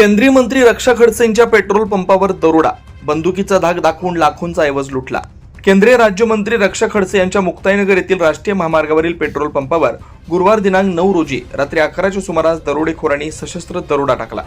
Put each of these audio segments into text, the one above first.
केंद्रीय मंत्री रक्षा खडसेंच्या पेट्रोल पंपावर दरोडा बंदुकीचा धाक दाखवून लाखोंचा ऐवज लुटला. केंद्रीय राज्यमंत्री रक्षा खडसे यांच्या मुक्ताईनगर येथील राष्ट्रीय महामार्गावरील पेट्रोल पंपावर गुरुवार दिनांक नऊ रोजी रात्री अकराच्या सुमारास दरोडेखोरांनी सशस्त्र दरोडा टाकला.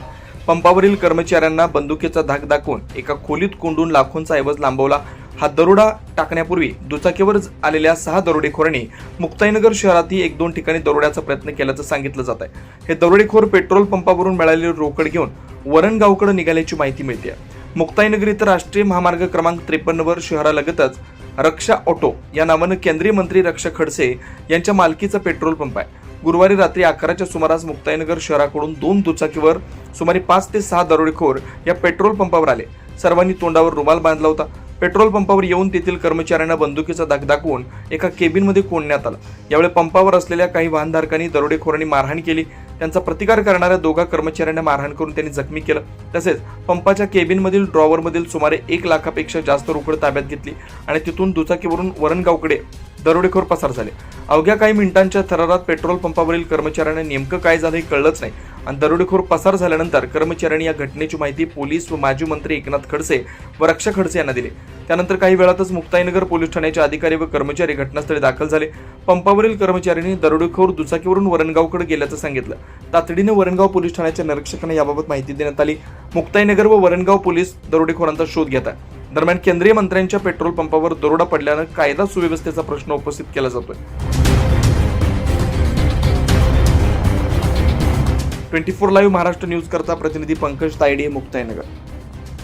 पंपावरील कर्मचाऱ्यांना बंदुकीचा धाक दाखवून एका खोलीत कोंडून लाखोंचा ऐवज लांबवला हा दरोडा टाकण्यापूर्वी दुचाकीवर आलेल्या सहा दरोडेखोरांनी मुक्ताईनगर शहरातही एक दोन ठिकाणी दरोड्याचा प्रयत्न केल्याचं सांगितलं जात आहे हे दरोडेखोर पेट्रोल पंपावरून मिळालेली रोकड घेऊन वरणगावकडे निघाल्याची माहिती मिळते. मुक्ताईनगर इथं राष्ट्रीय महामार्ग क्रमांक त्रेपन्नवर शहरालगतच रक्षा ऑटो या नावानं केंद्रीय मंत्री रक्षा खडसे यांच्या मालकीचा पेट्रोल पंप आहे. गुरुवारी रात्री अकराच्या सुमारास मुक्ताईनगर शहराकडून दोन दुचाकीवर सुमारे पाच ते सहा दरोडेखोर या पेट्रोल पंपावर आले. सर्वांनी तोंडावर रुमाल बांधला होता. पेट्रोल पंपावर येऊन तेथील कर्मचाऱ्यांना बंदुकीचा दाग दाखवून एका केबिनमध्ये कोंडण्यात आला. यावेळी पंपावर असलेल्या काही वाहनधारकांनी दरोडेखोरांनी मारहाण केली. त्यांचा प्रतिकार करणाऱ्या दोघा कर्मचाऱ्यांना मारहाण करून त्यांनी जखमी केलं. तसेच पंपाच्या केबिनमधील ड्रॉवरमधील सुमारे एक लाखापेक्षा जास्त रोकड ताब्यात घेतली आणि तिथून दुचाकीवरून वरणगावकडे दरोडेखोर पसार झाले. अवघ्या काही मिनिटांच्या थरारात पेट्रोल पंपावरील कर्मचाऱ्यांना नेमकं काय झालं हे कळलंच नाही. आणि दरोडेखोर पसार झाल्यानंतर कर्मचाऱ्यांनी या घटनेची माहिती पोलीस व माजी मंत्री एकनाथ खडसे व रक्षा खडसे यांना दिली. त्यानंतर काही वेळातच मुक्ताईनगर पोलीस ठाण्याचे अधिकारी व कर्मचारी घटनास्थळी दाखल झाले. पंपावरील कर्मचाऱ्यांनी दरोडेखोर दुचाकीवरून वरणगावकडे गेल्याचं सांगितलं. तातडीने वरणगाव पोलीस ठाण्याच्या निरीक्षकांना याबाबत माहिती देण्यात आली. मुक्ताईनगर व वरणगाव पोलीस दरोडेखोरांचा शोध घेतात. दरम्यान केंद्रीय मंत्र्यांच्या पेट्रोल पंपावर दरोडा पडल्यानं कायदा सुव्यवस्थेचा प्रश्न उपस्थित केला जातोय. Twenty four live Maharashtra news करता प्रतिनिधी पंकज तायडे मुक्ताईनगर.